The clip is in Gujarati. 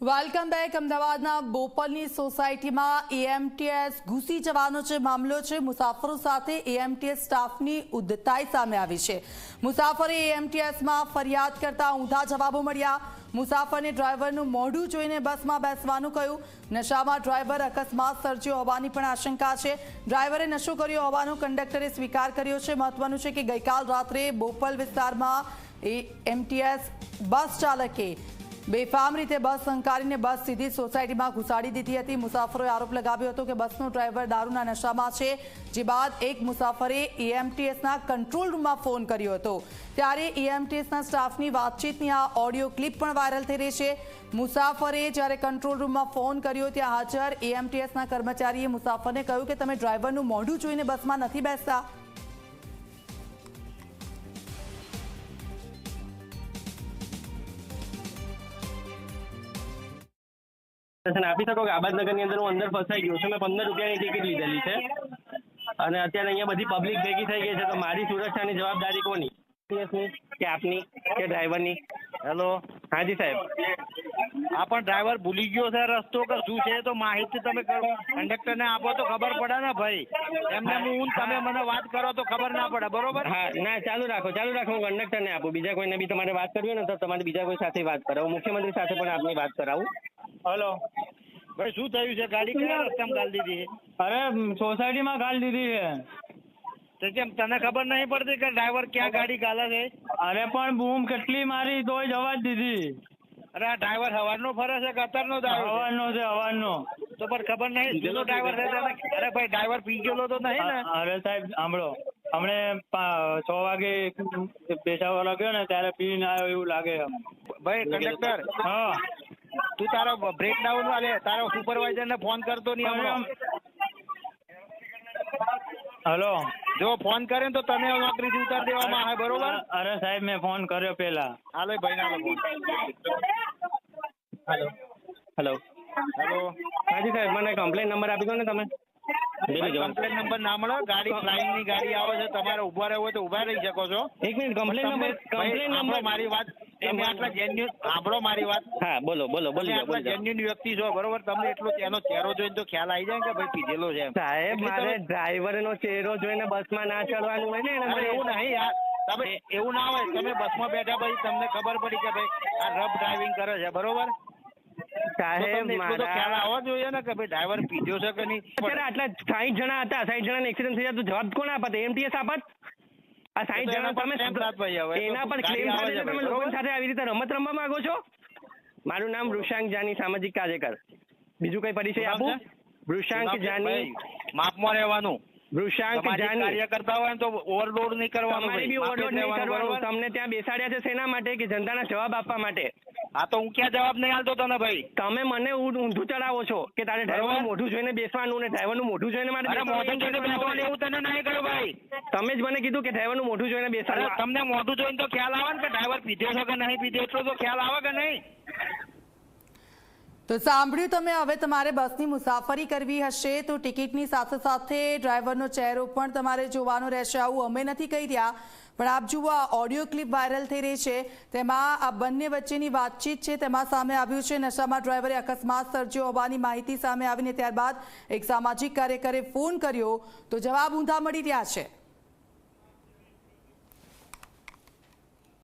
Welcome back. અમદાવાદના બોપલની સોસાયટીમાં એએમટીએસ ઘૂસી જવાનો જે મામલો છે, મુસાફરો સાથે એએમટીએસ સ્ટાફની ઉદ્ધતાઈ સામે આવી છે. મુસાફરે એએમટીએસમાં ફરિયાદ કરતા ઊંધા જવાબો મળ્યા. મુસાફરને ડ્રાઈવરનું મોઢું જોઈને બસમાં બેસવાનું કહ્યું. નશામાં ડ્રાઈવર અકસ્માત સર્જ્યો હોવાની પણ આશંકા છે. ડ્રાઈવરે નશો કર્યો હોવાનો કંડક્ટરે સ્વીકાર કર્યો છે. મહત્વનું છે કે ગઈકાલ રાત્રે બોપલ વિસ્તારમાં એમટીએસ બસ ચાલકે બેફામ રીતે બસ સંકારીને બસ સીધી સોસાયટીમાં ઘુસાડી દીધી હતી. મુસાફરોએ આરોપ લગાવ્યો હતો કે બસનો ડ્રાઈવર દારૂના નશામાં છે. જે બાદ એક મુસાફરે એએમટીએસના કંટ્રોલ રૂમમાં ફોન કર્યો હતો. ત્યારે એએમટીએસના સ્ટાફની વાતચીતની આ ઓડિયો ક્લિપ પણ વાયરલ થઈ રહી છે. મુસાફરે જ્યારે કંટ્રોલ રૂમમાં ફોન કર્યો ત્યાં હાજર ઈએમટીએસના કર્મચારીએ મુસાફરને કહ્યું કે તમે ડ્રાઈવરનું મોઢું જોઈને બસમાં નથી બેસતા. દર્શન આપી શકો કે આબાદનગરની અંદર હું અંદર ફસાઈ ગયો છું. મેં પંદર રૂપિયાની ટિકિટ લીધેલી છે. અને અત્યારે અહીંયા બધી પબ્લિક ભેગી થઈ ગઈ છે. તો મારી સુરક્ષાની જવાબદારી કોની? કે આપની? કે ડ્રાઈવરની હેલો હાજી સાહેબ. આ પણ ડ્રાઈવર ભૂલી ગયો છે રસ્તો કે શું છે તો માહિતી તમે કંડક્ટરને આપો તો ખબર પડે ને ભાઈ. એમને હું. તમે મને વાત કરો તો ખબર ના પડે. બરોબર? હા ના ચાલુ રાખો ચાલુ રાખો. હું કંડક્ટરને આપું. બીજા કોઈને બી તમારે વાત કરવી ને તો તમારે બીજા કોઈ સાથે વાત કરાવું. મુખ્યમંત્રી સાથે પણ આપની વાત કરાવું. હલો. ભાઈ શું થયું છે? ગાડી કયા રસ્તામાં ગાળ દીધી? અરે સોસાયટીમાં ગાળ દીધી છે. તો કેમ તને ખબર નહીં પડતી કે ડ્રાઈવર ક્યાં ગાડી ગાલે છે? અરે પણ બૂમ કેટલી મારી તોય જવા જ દીધી. અરે આ ડ્રાઈવર હવારનો ફરે છે કે અત્યારનો હવાનો છે? હવાનો છે? તો પણ ખબર નહીં જૂનો ડ્રાઈવર છે અરે ભાઈ ડ્રાઈવર પી ગયેલો તો નહીં ને? અરે સાહેબ સાંભળો. હમણે છ વાગે બેસાવા લાગ્યો ને ત્યારે પીને આવ્યો એવું લાગે ભાઈ કંડક્ટર. હા. તું તારો બ્રેકડાઉન વાલે તારો સુપરવાઇઝર ને ફોન કરતો નહીં હમણાં. હલો જો ફોન કરે તો તમે નોકરી થી ઉતાર દેવામાં આવે બરોબર? અરે સાહેબ મેં ફોન કર્યો પેલા હાલો ભાઈ ના ફોન હેલો. Hello hello. હાજી સાહેબ મને કમ્પ્લેન નંબર આપી દો ને તમે. કમ્પ્લેન નંબર ના મળે. ગાડી ફ્લાઇંગની ગાડી આવે છે તમારે ઊભા રહેવું હોય તો ઊભા રહી શકો છો. એક minute complain number complain number મારી વાત. તમે આટલા જેન્યુન સાંભળો મારી વાત. હા બોલો બોલો બોલી જાઓ બોલી જેન્યુન વ્યક્તિ છો બરોબર? તમને એટલો તેનો ચહેરો જોઈને તો ખ્યાલ આવી જાય કે ભાઈ પીધેલો છે સાહેબ મારે તમે- ડ્રાઈવરનો ચહેરો જોઈને બસમાં ના ચડવાનું હોય ને એવું નહીં યાર. તમે એવું ના હોય. તમે બસમાં બેઠા પછી તમને ખબર પડી કે ભાઈ આ રફ ડ્રાઇવિંગ કરે છે બરોબર? સાહેબ ખ્યાલ મારા આવવો જોઈએ ને કે ભાઈ ડ્રાઈવર પીધો છે કે નહીં? આટલા સાઈઠ જણા હતા. સાઠ જણા ને એક્સિડન્ટ થઈ જાય તો જવાબ કોણ આપત એમટીએસ આપત? આ સાહીઠ જણા તમે. એના પર ક્લેમ છે તમે લોકો સાથે આવી રીતે રમત રમવા માંગો છો? મારું નામ વૃષાંક જાની સામાજિક કાર્યકર. બીજું કઈ પરિચય આપું? વૃષાંક જાની. માપમાં રહેવાનું. વૃષાંક જાની. કાર્ય કરતા હોય તો ઓવરલોડ નહીં કરવાનું તમારી બી ઓવરલોડ નહીં કરવાનું. તમને ત્યાં બેસાડ્યા છે શેના માટે કે જનતાના જવાબ આપવા માટે? હા તો હું ક્યાં જવાબ નહીં આલતો તને ભાઈ? તમે મને ઊંધું ચડાવો છો કે તારે ડ્રાઈવર મોઢું જોઈને બેસવાનું ને ડ્રાઈવરનું મોઢું જોઈને મારે મોઢું એવું જોઈને બેસવાનું એવું તને નહીં કહ્યું ભાઈ. તમે જ મને કીધું કે ડ્રાઈવરનું મોઢું જોઈને બેસવાનું. તમને મોઢું જોઈને તો ખ્યાલ આવે ને કે ડ્રાઈવર પીધો છે કે નહીં પીધો એટલો તો ખ્યાલ આવે કે નહીં? તો સાંભળ્યું તમે, હવે તમારે બસની મુસાફરી કરવી હશે તો ટિકિટની સાથે સાથે ડ્રાઈવરનો ચહેરો પણ તમારે જોવાનો રહેશે. આવું અમે નથી કહી રહ્યા, પણ આપ જુઓ, આ ઓડિયો ક્લિપ વાયરલ થઈ રહી છે. તેમાં આ બંને વચ્ચેની વાતચીત છે, તેમાં સામે આવ્યું છે. નશામાં ડ્રાઈવરે અકસ્માત સર્જ્યો હોવાની માહિતી સામે આવીને ત્યારબાદ એક સામાજિક કાર્યકરે ફોન કર્યો. તો જવાબ ઊંધા મળી રહ્યા છે.